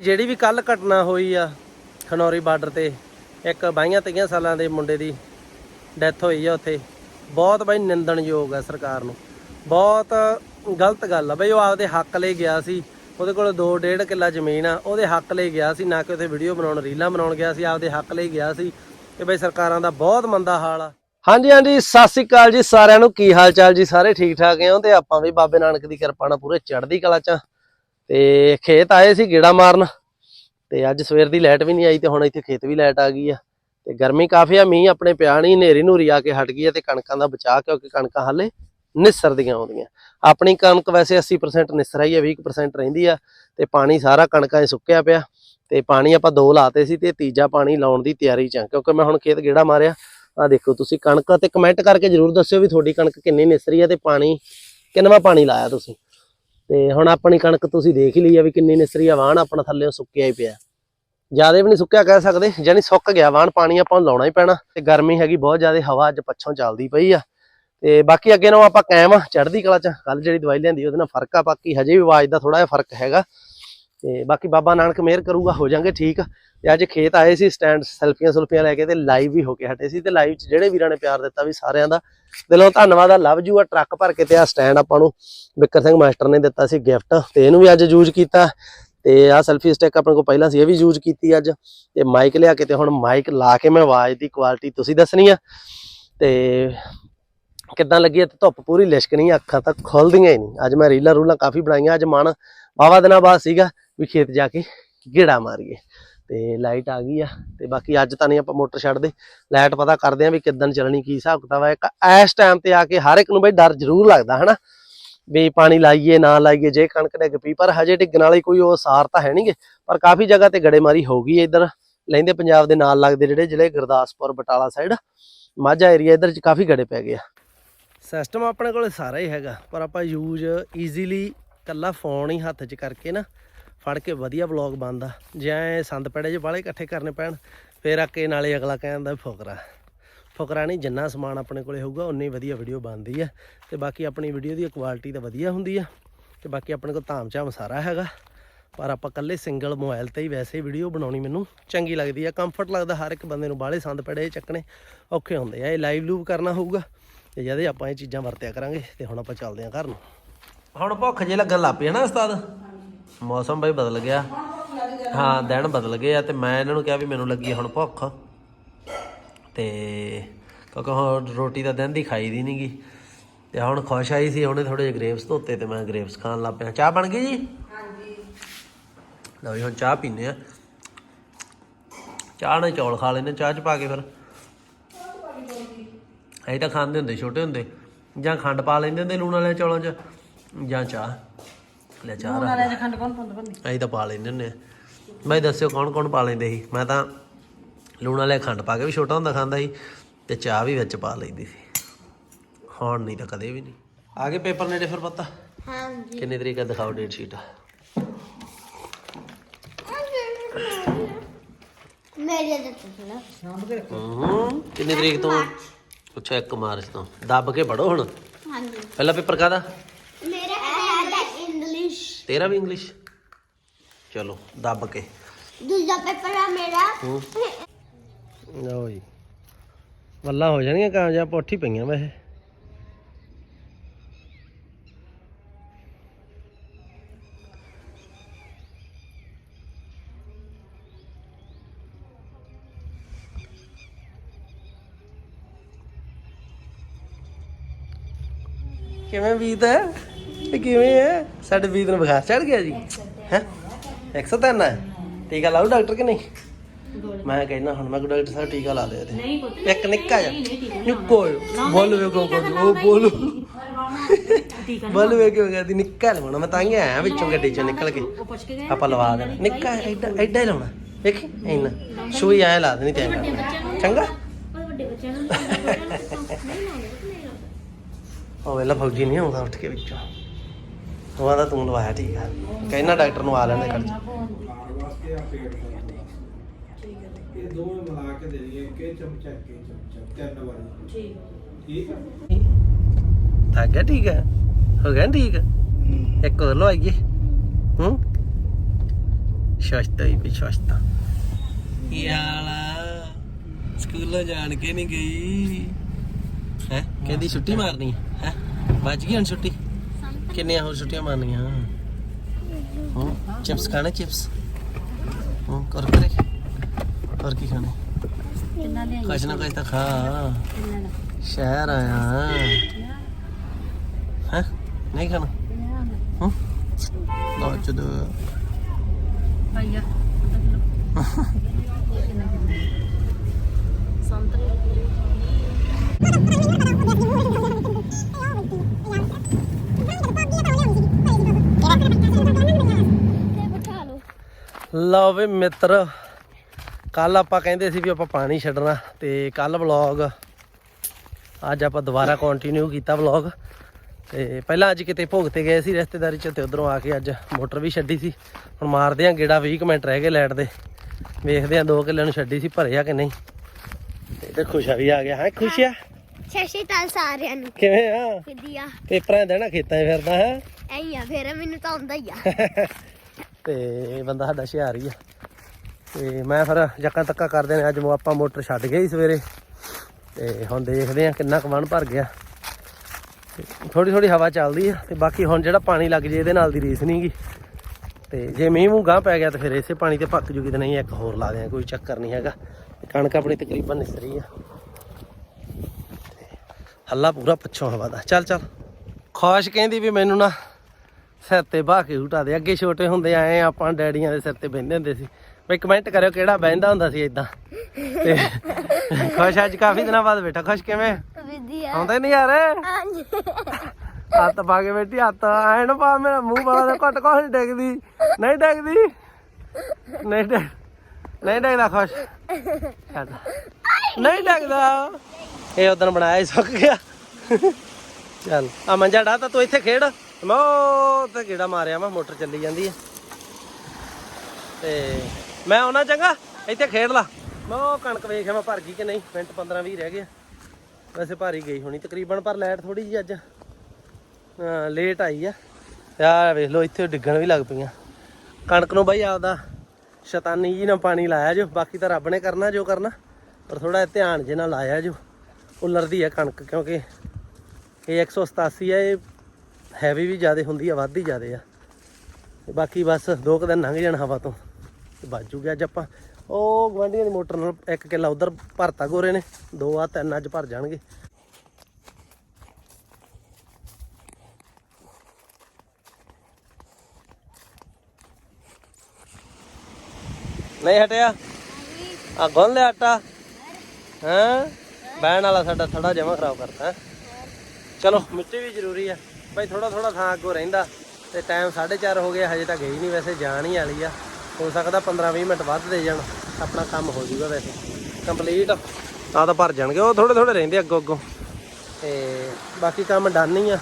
ਜਿਹੜੀ ਵੀ ਕੱਲ ਘਟਨਾ ਹੋਈ ਆ, ਖਨੌਰੀ ਬਾਰਡਰ ਤੇ, ਇੱਕ ਬਾਈਆਂ ਤੇਈਆਂ ਸਾਲਾਂ ਦੇ ਮੁੰਡੇ ਦੀ ਡੈਥ ਹੋਈ ਆ ਉੱਥੇ। ਬਹੁਤ ਬਾਈ ਨਿੰਦਣਯੋਗ ਆ ਸਰਕਾਰ ਨੂੰ। ਬਹੁਤ ਗਲਤ ਗੱਲ ਆ ਬਈ, ਉਹ ਆਪਦੇ ਹੱਕ ਲਈ ਗਿਆ ਸੀ। ਉਹਦੇ ਕੋਲ 2 1.5 ਕਿੱਲਾ ਜ਼ਮੀਨ ਆ, ਉਹਦੇ ਹੱਕ ਲਈ ਗਿਆ ਸੀ, ਨਾ ਕਿ ਉੱਥੇ ਵੀਡੀਓ ਬਣਾਉਣ, ਰੀਲਾਂ ਬਣਾਉਣ ਗਿਆ ਸੀ, ਆਪਦੇ ਹੱਕ ਲਈ ਗਿਆ ਸੀ। ਤੇ ਬਈ ਸਰਕਾਰਾਂ ਦਾ ਬਹੁਤ ਮੰਦਾ ਹਾਲ ਆ। ਹਾਂਜੀ ਹਾਂਜੀ, ਸਤਿ ਸ੍ਰੀ ਅਕਾਲ ਜੀ ਸਾਰਿਆਂ ਨੂੰ। ਕੀ ਹਾਲ ਚਾਲ ਜੀ? ਸਾਰੇ ਠੀਕ ਠਾਕ ਹੋ ਤੇ ਆਪਾਂ ਵੀ ਬਾਬੇ ਨਾਨਕ ਦੀ ਕਿਰਪਾ ਨਾਲ ਪੂਰੇ ਚੜ੍ਹਦੀ ਕਲਾ ਚ ਤੇ ਖੇਤ ਆਏ ਸੀ ਗੇੜਾ ਮਾਰਨ ਤੇ ਅੱਜ ਸਵੇਰ ਦੀ ਲਾਈਟ ਵੀ ਨਹੀਂ ਆਈ ਤੇ ਹੁਣ ਇੱਥੇ ਖੇਤ ਵੀ ਲਾਈਟ ਆ ਗਈ ਆ। ਤੇ ਗਰਮੀ ਕਾਫੀ ਆ, ਮੀਂਹ ਆਪਣੇ ਪਿਆ ਨਹੀਂ ਹਨੇਰੀ ਨੂਰੀ ਆ ਕੇ ਹਟ ਗਈ ਆ ਤੇ ਕਣਕਾਂ ਦਾ ਬਚਾਅ ਕਿਉਂਕਿ ਕਣਕਾਂ ਹਾਲੇ ਨਿਸਰਦੀਆਂ ਆਉਂਦੀਆਂ। ਆਪਣੀ ਕਣਕ ਵੈਸੇ 80% ਨਿਸਰ ਆਈ ਆ 20% ਰਹਿੰਦੀ ਆ ਤੇ ਪਾਣੀ ਸਾਰਾ ਕਣਕਾਂ 'ਚ ਸੁੱਕਿਆ ਪਿਆ। ਤੇ ਪਾਣੀ ਆਪਾਂ ਦੋ ਲਾਤੇ ਸੀ ਤੇ ਤੀਜਾ ਪਾਣੀ ਲਾਉਣ ਦੀ ਤਿਆਰੀ 'ਚ ਆ, ਕਿਉਂਕਿ ਮੈਂ ਹੁਣ ਖੇਤ ਗੇੜਾ ਮਾਰਿਆ। ਆ ਦੇਖੋ ਤੁਸੀਂ ਕਣਕ ਤੇ ਕਮੈਂਟ ਕਰਕੇ ਜਰੂਰ ਦੱਸਿਓ ਵੀ ਤੁਹਾਡੀ ਕਣਕ ਕਿੰਨੀ ਨਿਸਰੀ ਆ ਤੇ ਪਾਣੀ ਕਿੰਨਵਾ ਪਾਣੀ ਲਾਇਆ ਤੁਸੀਂ। ਤੇ ਹੁਣ ਆਪਣੀ ਕਣਕ ਤੁਸੀਂ ਦੇਖ ਹੀ ਲਈ ਆ ਵੀ ਕਿੰਨੀ ਨਿਸਰੀ ਆ, ਵਾਹਣ ਆਪਣਾ ਥੱਲੇ ਸੁੱਕਿਆ ਹੀ ਪਿਆ। ਜ਼ਿਆਦਾ ਵੀ ਨਹੀਂ ਸੁੱਕਿਆ ਕਹਿ ਸਕਦੇ ਜਾਨੀ ਸੁੱਕ ਗਿਆ, ਵਾਹਣ ਪਾਣੀ ਆਪਾਂ ਨੂੰ ਲਾਉਣਾ ਹੀ ਪੈਣਾ, ਤੇ ਗਰਮੀ ਹੈਗੀ ਬਹੁਤ ਜ਼ਿਆਦਾ, ਹਵਾ ਅੱਜ ਪੱਛੋਂ ਚੱਲਦੀ ਪਈ ਆ। ਤੇ ਬਾਕੀ ਅੱਗੇ ਨਾਲੋਂ ਆਪਾਂ ਕਾਇਮ ਆ, ਚੜ੍ਹਦੀ ਕਲਾ ਚ ਕੱਲ ਜਿਹੜੀ ਦਵਾਈ ਲਿਆਂਦੀ ਉਹਦੇ ਨਾਲ ਫ਼ਰਕ ਆ, ਬਾਕੀ ਹਜੇ ਵੀ ਆਵਾਜ਼ ਦਾ ਥੋੜਾ ਜਿਹਾ ਫ਼ਰਕ ਹੈਗਾ। ਤੇ ਬਾਕੀ ਬਾਬਾ ਨਾਨਕ ਮਿਹਰ ਕਰੂਗਾ, ਹੋ ਜਾਾਂਗੇ ਠੀਕ। ਤੇ ਅੱਜ ਖੇਤ ਆਏ ਸੀ ਸਟੈਂਡ ਸੈਲਫੀਆਂ ਸੁਲਫੀਆਂ ਲੈ ਕੇ ਤੇ ਲਾਈਵ ਵੀ ਹੋ ਕੇ ਹਟੇ ਸੀ ਤੇ ਲਾਈਵ ਚ ਜਿਹੜੇ ਵੀਰਾਂ ਨੇ ਪਿਆਰ ਦਿੱਤਾ ਵੀ ਸਾਰਿਆਂ ਦਾ ਦਿਲੋਂ ਧੰਨਵਾਦ, ਆ ਲਵ ਯੂ ਆ ਟਰੱਕ ਭਰ ਕੇ ਤੇ ਆ ਸਟੈਂਡ ਆਪਾਂ ਨੂੰ ਬਿੱਕਰ ਸਿੰਘ ਮਾਸਟਰ ਨੇ ਦਿੱਤਾ ਸੀ ਗਿਫਟ ਤੇ ਇਹਨੂੰ ਵੀ ਅੱਜ ਯੂਜ਼ ਕੀਤਾ ਤੇ ਆ ਸੈਲਫੀ ਸਟਿਕ ਆਪਣੇ ਕੋਲ ਪਹਿਲਾਂ ਸੀ, ਇਹ ਵੀ ਯੂਜ਼ ਕੀਤੀ ਅੱਜ ਤੇ ਮਾਈਕ ਲਿਆ ਕੇ ਤੇ ਹੁਣ ਮਾਈਕ ਲਾ ਕੇ ਮੈਂ ਆਵਾਜ਼ ਦੀ ਕੁਆਲਿਟੀ ਤੁਸੀਂ ਦੱਸਣੀ ਆ ਤੇ ਕਿੱਦਾਂ ਲੱਗੀ ਤੇ ਧੁੱਪ ਪੂਰੀ ਲਿਸ਼ਕਣੀ ਅੱਖਾਂ ਤਾਂ ਖੁੱਲਦੀਆਂ ਹੀ ਨਹੀਂ। ਅੱਜ ਮੈਂ ਰੀਲਾਂ ਰੂਲਾਂ ਕਾਫੀ ਬਣਾਈਆਂ, ਅੱਜ ਮਨ ਵਾਵਾ ਦਿਨਾਂ ਬਾਅਦ ਸੀਗਾ ਵੀ ਖੇਤ ਜਾ ਕੇ ਗੇੜਾ ਮਾਰੀਏ। ਤੇ ਲਾਈਟ ਆ ਗਈ ਆ ਤੇ ਬਾਕੀ ਅੱਜ ਤਾਂ ਨਹੀਂ ਆਪਾਂ ਮੋਟਰ ਛੱਡਦੇ। ਲਾਈਟ ਪਤਾ ਕਰਦੇ ਆ ਵੀ ਕਿੱਦਣ ਚੱਲਣੀ, ਕੀ ਹਿਸਾਬ ਕਿਤਾਬ ਹੈ ਇਸ ਟਾਈਮ ਤੇ ਆ ਕੇ ਹਰ ਇੱਕ ਨੂੰ ਬਈ ਡਰ ਜ਼ਰੂਰ ਲੱਗਦਾ, ਹਨਾ? ਵੀ ਪਾਣੀ ਲਾਈਏ, ਨਾ ਲਾਈਏ, ਜੇ ਕਣਕ ਡਿੱਗ ਪਈ, ਪਰ ਹਜੇ ਡਿੱਗਣ ਵਾਲੀ ਕੋਈ ਉਹ ਸਾਰ ਤਾਂ ਹੈ ਨਹੀਂਗੇ। ਪਰ ਕਾਫੀ ਜਗ੍ਹਾ ਤੇ ਗੜੇਮਾਰੀ ਹੋ ਗਈ ਹੈ ਇੱਧਰ। ਲੈਂਦੇ ਪੰਜਾਬ ਦੇ ਨਾਲ ਲੱਗਦੇ ਜਿਹੜੇ ਜ਼ਿਲ੍ਹੇ ਗੁਰਦਾਸਪੁਰ, ਬਟਾਲਾ ਸਾਈਡ ਮਾਝਾ ਏਰੀਆ ਇੱਧਰ ਚ ਕਾਫੀ ਗੜੇ ਪੈ ਗਏ ਆ। ਸਿਸਟਮ ਆਪਣੇ ਕੋਲ ਸਾਰਾ ਹੀ ਹੈਗਾ, ਪਰ ਆਪਾਂ ਯੂਜ਼ ਈਜ਼ੀਲੀ ਕੱਲਾ ਫੋਨ ਹੀ ਹੱਥ 'ਚ ਕਰਕੇ ਨਾ ਫੜ ਕੇ ਵਧੀਆ ਵਲੌਗ ਬਣਦਾ। ਜੇ ਐਂ ਸੰਦ ਪੜੇ ਜੇ ਵਾਲੇ ਇਕੱਠੇ ਕਰਨੇ ਪੈਣ, ਫੇਰ ਆਕੇ ਨਾਲੇ ਅਗਲਾ ਕਹਿੰਦਾ ਫੁਕਰਾ। ਫੁਕਰਾ ਨਹੀਂ, ਜਿੰਨਾ ਸਮਾਨ ਆਪਣੇ ਕੋਲੇ ਹੋਊਗਾ ਉਨੀ ਵਧੀਆ ਵੀਡੀਓ ਬਣਦੀ ਆ। ਤੇ ਬਾਕੀ ਆਪਣੀ ਵੀਡੀਓ ਦੀ ਕੁਆਲਿਟੀ ਤਾਂ ਵਧੀਆ ਹੁੰਦੀ ਆ। ਤੇ ਬਾਕੀ ਆਪਣੇ ਕੋਲ ਧਾਮ ਝਾਮ ਸਾਰਾ ਹੈਗਾ। ਪਰ ਆਪਾਂ ਕੱਲੇ ਸਿੰਗਲ ਮੋਬਾਈਲ ਤੇ ਹੀ ਵੈਸੇ ਵੀਡੀਓ ਬਣਾਉਣੀ ਮੈਨੂੰ ਚੰਗੀ ਲੱਗਦੀ ਆ। ਕੰਫਰਟ ਲੱਗਦਾ ਹਰ ਇੱਕ ਬੰਦੇ ਨੂੰ, ਬਾਹਲੇ ਸੰਦ ਪੜੇ ਚੱਕਣੇ ਔਖੇ ਹੁੰਦੇ ਆ। ਇਹ ਲਾਈਵ ਲੂਵ ਕਰਨਾ ਹੋਊਗਾ ਤੇ ਜਦੇ ਆਪਾਂ ਇਹ ਚੀਜ਼ਾਂ ਵਰਤਿਆ ਕਰਾਂਗੇ ਤੇ ਹੁਣ ਆਪਾਂ ਚੱਲਦੇ ਆਂ ਘਰ ਨੂੰ। ਹੁਣ ਭੁੱਖ ਜੇ ਲੱਗਣ ਲੱਗ ਪਈ ਹੈ ਨਾ ਉਸਤਾਦ? ਮੌਸਮ ਬਈ ਬਦਲ ਗਿਆ। ਹਾਂ ਦਿਨ ਬਦਲ ਗਏ ਆ ਤੇ ਮੈਂ ਇਹਨਾਂ ਨੂੰ ਕਿਹਾ ਵੀ ਮੈਨੂੰ ਲੱਗੀ ਹੁਣ ਭੁੱਖ। ਤੇ ਕਿਉਂਕਿ ਹੁਣ ਰੋਟੀ ਤਾਂ ਦਿਨ ਦੀ ਖਾਈ ਦੀ ਨਹੀਂਗੀ ਤੇ ਹੁਣ ਖੁਸ਼ ਆਈ ਸੀ ਉਹਨੇ ਥੋੜੇ ਜਿਹੇ ਗ੍ਰੇਪਸ ਧੋਤੇ ਤੇ ਮੈਂ ਗ੍ਰੇਪਸ ਖਾਣ ਲੱਗ ਪਿਆ। ਚਾਹ ਬਣ ਗਈ ਜੀ? ਹਾਂਜੀ। ਲਓ ਜੀ ਹੁਣ ਚਾਹ ਪੀਨੇ ਆ। ਚਾਹ ਨਾਲ ਚੌਲ ਖਾ ਲੈਨੇ ਚਾਹ ਚ ਪਾ ਕੇ ਫਿਰ। ਅਸੀਂ ਤਾਂ ਖਾਂਦੇ ਹੁੰਦੇ ਛੋਟੇ ਹੁੰਦੇ। ਜਾਂ ਖੰਡ ਪਾ ਲੈਂਦੇ ਹੁੰਦੇ ਲੂਣ ਵਾਲੇ ਚੌਲਾਂ 'ਚ ਜਾਂ ਚਾਹ। ਲੈ ਚਾਹ ਰੱਖ ਨਾਲੇ ਖੰਡ ਕੌਣ ਪਾਉਂਦਾ ਬੰਦੀ ਅਸੀਂ ਤਾਂ ਪਾ ਲੈਂਦੇ ਹੁੰਦੇ ਆ। ਮੈਂ ਦੱਸਿਓ ਕੌਣ ਕੌਣ ਪਾ ਲੈਂਦੇ ਸੀ? ਮੈਂ ਤਾਂ ਲੂਣ ਵਾਲੇ ਖੰਡ ਪਾ ਕੇ ਵੀ ਛੋਟਾ ਹੁੰਦਾ ਖਾਂਦਾ ਸੀ ਤੇ ਚਾਹ ਵੀ ਵਿੱਚ ਪਾ ਲੈਂਦੀ ਸੀ। ਹੁਣ ਨਹੀਂ ਤਾਂ ਕਦੇ ਵੀ ਨਹੀਂ। ਆ ਗਏ ਪੇਪਰ ਨੇੜੇ ਫਿਰ ਪਤਾ। ਹਾਂਜੀ। ਕਿੰਨੇ ਤਰੀਕ ਦਾ ਦਿਖਾਓ ਡੇਟ ਸ਼ੀਟ ਮੇਰੇ ਦੇ ਤੁਸੀਂ ਸ਼ਾਮ ਦੇ ਹੂੰ ਕਿੰਨੇ ਤਰੀਕ ਤੋਂ? ਅੱਛਾ 1 ਮਾਰਚ ਤੋਂ। ਦੱਬ ਕੇ ਪੜੋ ਹੁਣ। ਹਾਂਜੀ। ਪਹਿਲਾ ਪੇਪਰ ਕਾਦਾ ਤੇਰਾ ਵੀ ਇੰਗਲਿਸ਼ ਚਲੋ ਦੱਬ ਕੇ। ਦੂਜਾ ਪੇਪਰ ਹੈ ਮੇਰਾ। ਹੂੰ। ਲਓ ਜੀ। ਵੱਲਾ ਹੋ ਜਾਣਗੀਆਂ ਕਾਮਯਾਬ ਪੋਠੀ ਪਈਆਂ ਵੈਸੇ। ਕਿਵੇਂ ਹੈ? ਇਹ ਕਿਵੇਂ ਹੈ ਸਾਡੇ ਬੀਤ ਨੂੰ ਬੁਖਾਰ ਚੜ ਗਿਆ ਜੀ। ਹੈ? 103 ਹੈ ਟੀਕਾ ਲਾਉ ਡਾਕਟਰ ਕਿ ਨਹੀਂ? ਮੈਂ ਕਹਿੰਦਾ ਹੁਣ ਮੈਂ ਕੋ ਡਾਕਟਰ ਸਾਹਿਬ ਟੀਕਾ ਲਾ ਦੇ ਨਹੀਂ ਪੁੱਤ। ਇੱਕ ਨਿੱਕਾ ਜਿਹਾ। ਨਿੱਕੋ। ਬੋਲ ਵੇ ਕੋ ਕੋ ਉਹ ਬੋਲ। ਬੋਲ ਵੇ ਕਿਉਂ ਕਹਿੰਦੀ ਨਿੱਕਾ ਲਵਾਉਣਾ ਮੈਂ ਤਾਂ ਹੀ ਆਇਆ ਵਿੱਚੋਂ ਗੱਡੀ ਚੋਂ ਨਿਕਲ ਕੇ। ਆਪਾਂ ਲਵਾ ਦੇਣਾ। ਨਿੱਕਾ ਐਡਾ ਐਡਾ ਹੀ ਲਾਉਣਾ। ਵੇਖੀ ਇੰਨਾ। ਸੂਈ ਐ ਲਾ ਦੇਣੀ ਤੈਂ ਚੰਗਾ? ਵੱਡੇ ਬੱਚਿਆਂ ਨੂੰ ਨਹੀਂ ਲਾਉਂਦੇ। ਉਹ ਵੇਲਾ ਫੌਜੀ ਨਹੀਂ ਆਉਂਦਾ ਉੱਠ ਕੇ ਵਿੱਚੋਂ। ਉਹ ਆਦਾ ਤੂੰ ਲਵਾਇਆ ਠੀਕ ਆ। ਕਹਿੰਦਾ ਡਾਕਟਰ ਨੂੰ ਆ ਲੈਣੇ ਖਰਚ ਵਾਸਤੇ ਆ ਪੇਟ ਇਹ ਦੋਵੇਂ ਮਿਲਾ ਕੇ ਦੇ ਦਈਏ ਕਿ ਚਮਚਾ ਕੇ ਚਮਚਾ ਤਿੰਨ ਵਾਰੀ। ਠੀਕ। ਠੀਕ ਆ? ਥੱਕ ਗਿਆ ਠੀਕ ਹੈ ਹੋ ਗਿਆ ਨਾ ਠੀਕ? ਇੱਕ ਹੋਰ ਲਵਾਈਏ ਹੂੰ? ਸ਼ਸ਼ਤਾ ਹੀ ਪਈ ਸ਼ਸ਼ਤਾ ਆ? ਸਕੂਲੋਂ ਜਾਣ ਕੇ ਨਹੀਂ ਗਈ? ਹੈ? ਕਹਿੰਦੀ ਛੁੱਟੀ ਮਾਰਨੀ। ਹੈ? ਵੱਜ ਗਈ ਹੁਣ ਛੁੱਟੀ? ਕਿੰਨੀਆਂ ਹੋਰ ਛੁੱਟੀਆਂ ਮਾਰਨੀਆਂ? ਹੂੰ ਚਿਪਸ ਖਾਣੇ ਚਿਪਸ? ਹੂੰ ਕਰ ਕਰੇ ਹੋਰ ਕੀ ਖਾਣੇ? ਕਿੰਨਾ ਲਿਆਈ ਕੁਛ ਨਾ ਕੁਛ ਤਾਂ ਖਾ। ਸ਼ਹਿਰ ਆਇਆ। ਹੈ? ਨਹੀਂ ਖਾਣਾ? ਹੂੰ। ਲੋ ਚਦ ਭਾਈਆ ਸੰਤਰੇ ਬਿਠਾ ਲਓ ਲਓ ਵੀ ਮਿੱਤਰ ਕੱਲ ਆਪਾਂ ਕਹਿੰਦੇ ਸੀ ਵੀ ਆਪਾਂ ਪਾਣੀ ਛੱਡਣਾ ਤੇ ਕੱਲ ਵਲੌਗ ਅੱਜ ਆਪਾਂ ਦੁਬਾਰਾ ਕੰਟੀਨਿਊ ਕੀਤਾ ਵਲੌਗ ਤੇ ਪਹਿਲਾਂ ਅੱਜ ਕਿਤੇ ਭੋਗ ਤੇ ਗਏ ਸੀ ਰਿਸ਼ਤੇਦਾਰੀ ਚ ਤੇ ਉਧਰੋਂ ਆ ਕੇ ਅੱਜ ਮੋਟਰ ਵੀ ਛੱਡੀ ਸੀ। ਹੁਣ ਮਾਰਦੇ ਆ ਗੇੜਾ 20 ਕੁ ਮਿੰਟ ਰਹਿ ਗਏ ਲਾਈਟ ਦੇ। ਵੇਖਦੇ ਆ 2 ਕਿੱਲੇ ਨੂੰ ਛੱਡੀ ਸੀ ਭਰਿਆ ਕਿ ਨਹੀਂ। ਤੇ ਖੁਸ਼ਾ ਵੀ ਆ ਗਿਆ ਹਾਂ? ਖੁਸ਼ਿਆ ਸਤਿ ਸ਼੍ਰੀ ਅਕਾਲ ਸਾਰਿਆਂ ਨੂੰ। ਕਿਵੇਂ ਆ? ਵਧੀਆ। ਪੇਪਰਾਂ ਦੇਣਾ ਖੇਤਾਂ 'ਚ ਫਿਰਦਾ ਹੈ? ਐਂ ਆ ਫੇਰ ਮੈਨੂੰ ਤਾਂ ਆਉਂਦਾ ਹੀ ਆ। ਤੇ ਬੰਦਾ ਸਾਡਾ ਹੁਸ਼ਿਆਰ ਹੀ ਆ। ਤੇ ਮੈਂ ਫਿਰ ਜੱਕਾਂ ਤੱਕਾ ਕਰਦੇ ਨੇ, ਅੱਜ ਆਪਾਂ ਮੋਟਰ ਛੱਡ ਗਏ ਸੀ ਸਵੇਰੇ। ਤੇ ਹੁਣ ਦੇਖਦੇ ਆ ਕਿੰਨਾ ਕੁ ਵਣ ਭਰ ਗਿਆ। ਥੋੜੀ ਥੋੜੀ ਹਵਾ ਚੱਲਦੀ ਆ, ਤੇ ਬਾਕੀ ਹੁਣ ਜਿਹੜਾ ਪਾਣੀ ਲੱਗ ਜੇ ਇਹਦੇ ਨਾਲ ਦੀ ਰੀਸ ਨਹੀਂਗੀ ਤੇ ਜੇ ਮੀਂਹ ਮੂੰਹ ਗਾਂ ਪੈ ਗਿਆ ਤਾਂ ਫਿਰ ਇਸੇ ਪਾਣੀ ਤੇ ਪੱਕ ਜੂਗੀ ਤੇ ਨਹੀਂ, ਇੱਕ ਹੋਰ ਲਾ ਦਿਆਂ, ਕੋਈ ਚੱਕਰ ਨਹੀਂ ਹੈਗਾ। ਕਣਕ ਆਪਣੀ ਤਕਰੀਬਨ ਨਿਸਰੀ ਆ। ਤੇ ਹੱਲਾ ਪੂਰਾ ਪਿੱਛੋਂ ਹਵਾ ਦਾ। ਚੱਲ ਚੱਲ। ਖੁਸ਼ ਕਹਿੰਦੀ ਵੀ ਮੈਨੂੰ ਨਾ ਸਿਰ ਤੇ ਬਾਹ ਕੇ ਉਟਾ ਦੇ। ਅੱਗੇ ਛੋਟੇ ਹੁੰਦੇ ਆਏ ਆਪਾਂ ਡੈਡੀਆਂ ਦੇ ਸਿਰ ਤੇ ਬਹਿੰਦੇ ਹੁੰਦੇ ਸੀ। ਬਈ ਕਮੈਂਟ ਕਰਿਓ ਕਿਹੜਾ ਬਹਿੰਦਾ ਹੁੰਦਾ ਸੀ ਇਦਾਂ ਤੇ ਖੁਸ਼ ਅੱਜ ਕਾਫੀ ਦਿਨਾਂ ਬਾਅਦ ਬੇਟਾ ਖੁਸ਼ ਕਿਵੇਂ? ਵਧੀਆ। ਆਉਂਦਾ ਨਹੀਂ ਯਾਰ? ਹਾਂਜੀ। ਹੱਥ ਪਾ ਕੇ ਬੈਠੀ ਹੱਥ ਐ ਨਾ ਪਾ ਮੇਰਾ ਮੂੰਹ ਵਾਲਾ ਦੇ ਘਟ ਕੁਛ ਨਹੀਂ ਡਿੱਗਦੀ। ਨਹੀਂ ਡਿੱਗਦੀ? ਨਹੀਂ ਡਿੱਗ ਨਹੀਂ ਡਿੱਗਦਾ ਖੁਸ਼। ਨਹੀਂ ਡਿੱਗਦਾ। ਇਹ ਉਦੋਂ ਬਣਾਇਆ ਸੁੱਕ ਗਿਆ। ਚੱਲ ਆ ਮੰਜਾ ਡਾ ਤਾਂ ਤੂੰ ਇੱਥੇ ਖੇਡ। ਮੈਂ ਉਹ ਤੇ ਗੇੜਾ ਮਾਰਿਆ ਮੈਂ ਮੋਟਰ ਚੱਲੀ ਜਾਂਦੀ ਹੈ ਤੇ ਮੈਂ ਆਉਣਾ ਚੰਗਾ, ਇੱਥੇ ਖੇਡ ਲਾ। ਮੈਂ ਉਹ ਕਣਕ ਵੇਖਿਆ ਮੈਂ ਭਰ ਗਈ ਕਿ ਨਹੀਂ? ਮਿੰਟ 15 20 ਰਹਿ ਗਏ ਵੈਸੇ ਭਾਰੀ ਗਈ ਹੋਣੀ ਤਕਰੀਬਨ, ਪਰ ਲੈਟ ਥੋੜੀ ਜੀ ਅੱਜ ਲੇਟ ਆਈ ਆ। ਯਾਰ ਵੇਖ ਲਓ, ਇੱਥੇ ਡਿੱਗਣ ਵੀ ਲੱਗ ਪਈਆਂ। ਕਣਕ ਨੂੰ ਬਾਈ ਆਪਦਾ ਸ਼ੈਤਾਨੀ ਜੀ ਨਾਲ ਪਾਣੀ ਲਾਇਆ ਜੋ, ਬਾਕੀ ਤਾਂ ਰੱਬ ਨੇ ਕਰਨਾ ਜੋ ਕਰਨਾ, ਪਰ ਥੋੜਾ ਧਿਆਨ ਜੇ ਨਾਲ ਲਾਇਆ ਜੋ। ਉਲਰਦੀ ਆ ਕਣਕ, ਕਿਉਂਕਿ ਇਹ 187 ਹੈ ਇਹ ਹੈਵੀ ਵੀ ਜ਼ਿਆਦਾ ਹੁੰਦੀ ਆ, ਵੱਧ ਹੀ ਜ਼ਿਆਦਾ ਆ। ਤੇ ਬਾਕੀ ਬਸ ਦੋ ਕੁ ਦਿਨ ਲੰਘ ਜਾਣ ਹਵਾ ਤੋਂ, ਤੇ ਬਚ ਜੂਗੇ ਅੱਜ ਆਪਾਂ। ਉਹ ਗਵਾਂਢੀਆਂ ਦੀ ਮੋਟਰ ਨਾਲ ਇੱਕ ਕਿੱਲਾ ਉਧਰ ਭਰਤਾ ਗੋਰੇ ਨੇ, ਦੋ ਆ ਤਿੰਨ ਅੱਜ ਭਰ ਜਾਣਗੇ। ਨਹੀਂ ਹਟਿਆ? ਆ ਗੁੰਨ ਲਿਆ ਆਟਾ। ਹਾਂ? ਬੈਣ ਵਾਲਾ ਸਾਡਾ ਥੜਾ ਜਮਾ ਖਰਾਬ ਕਰਤਾ। ਚਲੋ, ਮਿੱਟੀ ਵੀ ਜ਼ਰੂਰੀ ਆ। ਭਾਈ ਥੋੜਾ ਥੋੜਾ ਥਾਂ ਅੱਗੋਂ ਰਹਿੰਦਾ ਤੇ ਟਾਈਮ 4:30 ਹੋ ਗਿਆ ਹਜੇ ਤਾਂ ਗਈ ਨਹੀਂ ਵੈਸੇ, ਜਾਣ ਹੀ ਵਾਲੀ ਆ। ਹੋ ਸਕਦਾ 15-20 ਮਿੰਟ ਵੱਧ ਦੇ ਜਾਣ, ਆਪਣਾ ਕੰਮ ਹੋ ਜਾਊਗਾ ਵੈਸੇ। ਕੰਪਲੀਟ ਆ ਤਾਂ ਭਰ ਜਾਣਗੇ, ਉਹ ਥੋੜੇ ਥੋੜੇ ਰਹਿੰਦੇ ਅੱਗੋਂ ਅੱਗੋਂ। ਤੇ ਬਾਕੀ ਕੰਮ ਡਨ ਹੀ ਆ।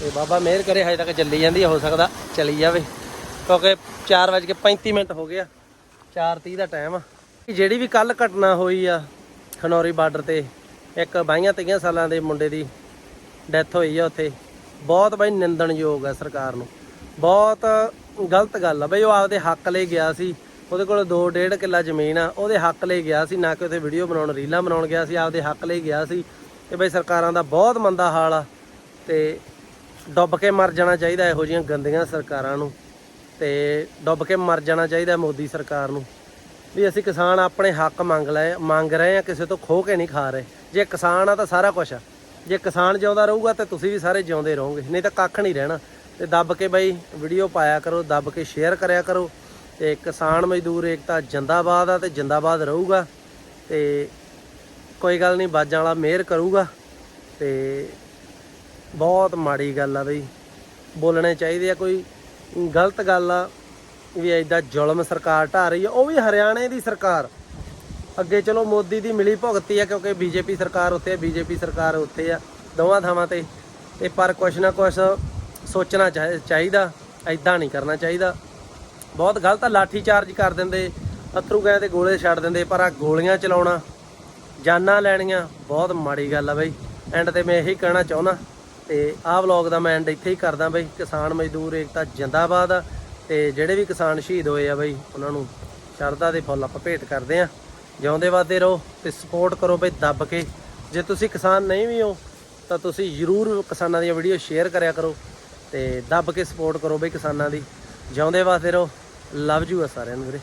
ਤੇ ਬਾਬਾ ਮਿਹਰ ਕਰੇ, ਹਜੇ ਤੱਕ ਚੱਲੀ ਜਾਂਦੀ ਆ, ਹੋ ਸਕਦਾ ਚਲੀ ਜਾਵੇ। ਕਿਉਂਕਿ 4:35 ਮਿੰਟ ਹੋ ਗਿਆ 4:30 ਦਾ ਟਾਈਮ ਆ। ਜਿਹੜੀ ਵੀ ਕੱਲ ਘਟਨਾ ਹੋਈ ਆ, ਖਨੌਰੀ ਬਾਰਡਰ ਤੇ, ਇੱਕ 22 23 ਸਾਲਾਂ ਦੇ ਮੁੰਡੇ ਦੀ ਡੈਥ ਹੋਈ ਆ ਉੱਥੇ। ਬਹੁਤ ਬਾਈ ਨਿੰਦਣਯੋਗ ਆ ਸਰਕਾਰ ਨੂੰ। ਬਹੁਤ ਗਲਤ ਗੱਲ ਆ। ਬਈ ਉਹ ਆਪਦੇ ਹੱਕ ਲਈ ਗਿਆ ਸੀ। ਉਹਦੇ ਕੋਲ 2 1.5 ਕਿੱਲਾ ਜ਼ਮੀਨ ਆ। ਉਹਦੇ ਹੱਕ ਲਈ ਗਿਆ ਸੀ। ਨਾ ਕਿ ਉੱਥੇ ਵੀਡੀਓ ਬਣਾਉਣ, ਰੀਲਾਂ ਬਣਾਉਣ ਗਿਆ ਸੀ। ਆਪਦੇ ਹੱਕ ਲਈ ਗਿਆ ਸੀ। ਤੇ ਬਈ ਸਰਕਾਰਾਂ ਦਾ ਬਹੁਤ ਮੰਦਾ ਹਾਲ ਆ। ਤੇ ਡੁੱਬ ਕੇ ਮਰ ਜਾਣਾ ਚਾਹੀਦਾ ਇਹੋ ਜਿਹੀਆਂ ਗੰਦੀਆਂ ਸਰਕਾਰਾਂ ਨੂੰ। ਤੇ ਡੁੱਬ ਕੇ ਮਰ ਜਾਣਾ ਚਾਹੀਦਾ ਮੋਦੀ ਸਰਕਾਰ ਨੂੰ। ਵੀ ਅਸੀਂ ਕਿਸਾਨ ਆਪਣੇ ਹੱਕ ਮੰਗ ਲਏ, ਮੰਗ ਰਹੇ ਆ ਕਿਸੇ ਤੋਂ ਖੋ ਕੇ ਨਹੀਂ ਖਾ ਰਹੇ। ਜੇ ਕਿਸਾਨ ਆ ਤਾਂ ਸਾਰਾ ਕੁਝ ਆ। ਜੇ ਕਿਸਾਨ ਜਿਉਂਦਾ ਰਹੂਗਾ ਤੇ ਤੁਸੀਂ ਵੀ ਸਾਰੇ ਜਿਉਂਦੇ ਰਹੋਗੇ, ਨਹੀਂ ਤਾਂ ਕੱਖ ਨਹੀਂ ਰਹਿਣਾ। ਤੇ ਦੱਬ ਕੇ ਬਈ ਵੀਡੀਓ ਪਾਇਆ ਕਰੋ, ਦੱਬ ਕੇ ਸ਼ੇਅਰ ਕਰਿਆ ਕਰੋ। ਤੇ ਕਿਸਾਨ ਮਜ਼ਦੂਰ ਏਕਤਾ ਜਿੰਦਾਬਾਦ ਆ ਤੇ ਜਿੰਦਾਬਾਦ ਰਹੂਗਾ। ਤੇ ਕੋਈ ਗੱਲ ਨਹੀਂ, ਬਾਜਾਂ ਵਾਲਾ ਮਿਹਰ ਕਰੂਗਾ। ਤੇ ਬਹੁਤ ਮਾੜੀ ਗੱਲ ਆ ਬਈ। ਬੋਲਣੇ ਚਾਹੀਦੇ ਆ ਕੋਈ। ਗਲਤ ਗੱਲ ਆ ਵੀ ਐਡਾ ਜ਼ੁਲਮ ਸਰਕਾਰ ਢਾ ਰਹੀ ਆ। ਉਹ ਵੀ ਹਰਿਆਣੇ ਦੀ ਸਰਕਾਰ। ਅੱਗੇ ਚਲੋ ਮੋਦੀ ਦੀ ਮਿਲੀ ਭੁਗਤੀ ਆ, ਕਿਉਂਕਿ ਬੀਜੇਪੀ ਸਰਕਾਰ ਉੱਥੇ ਆ, ਬੀਜੇਪੀ ਸਰਕਾਰ ਉੱਥੇ ਆ, ਦੋਵਾਂ ਥਾਵਾਂ ਤੇ। ਤੇ ਪਰ ਕੁਛ ਨਾ ਕੁਛ ਸੋਚਣਾ ਚਾਹੀ- ਚਾਹੀਦਾ ਐਦਾਂ ਨਹੀਂ ਕਰਨਾ ਚਾਹੀਦਾ। ਬਹੁਤ ਗਲਤ ਆ, ਲਾਠੀ ਚਾਰਜ ਕਰ ਦਿੰਦੇ, ਅਥਰੂ ਗਏ ਤੇ ਗੋਲੇ ਛੱਡ ਦਿੰਦੇ, ਪਰ ਆ ਗੋਲੀਆਂ ਚਲਾਉਣਾ, ਜਾਨਾਂ ਲੈਣੀਆਂ, ਬਹੁਤ ਮਾੜੀ ਗੱਲ ਆ ਬਈ। ਐਂਡ ਤੇ ਮੈਂ ਇਹੀ ਕਹਿਣਾ ਚਾਹੁੰਦਾ, ਤੇ ਆਹ ਵਲੌਗ ਦਾ ਮੈਂ ਐਂਡ ਇੱਥੇ ਹੀ ਕਰਦਾ ਬਈ। ਕਿਸਾਨ ਮਜ਼ਦੂਰ ਏਕਤਾ ਜਿੰਦਾਬਾਦ ਆ, ਤੇ ਜਿਹੜੇ ਵੀ ਕਿਸਾਨ ਸ਼ਹੀਦ ਹੋਏ ਆ ਬਈ, ਉਹਨਾਂ ਨੂੰ ਸ਼ਰਧਾ ਦੇ ਫੁੱਲ ਆਪਾਂ ਭੇਟ ਕਰਦੇ ਆ। ਜਿਉਂਦੇ ਵਾਦੇ ਰਹੋ ਤੇ ਸਪੋਰਟ ਕਰੋ ਬਈ ਦੱਬ ਕੇ। ਜੇ ਤੁਸੀਂ ਕਿਸਾਨ ਨਹੀਂ ਵੀ ਹੋ, ਤਾਂ ਤੁਸੀਂ ਜਰੂਰ ਕਿਸਾਨਾਂ ਦੀਆਂ ਵੀਡੀਓ ਸ਼ੇਅਰ ਕਰਿਆ ਕਰੋ ਤੇ ਦੱਬ ਕੇ ਸਪੋਰਟ ਕਰੋ ਬਈ ਕਿਸਾਨਾਂ ਦੀ। ਜਿਉਂਦੇ ਵਾਸਤੇ ਰਹੋ। ਲਵ ਯੂ ਆ ਸਾਰਿਆਂ ਨੂੰ ਵੀਰੇ।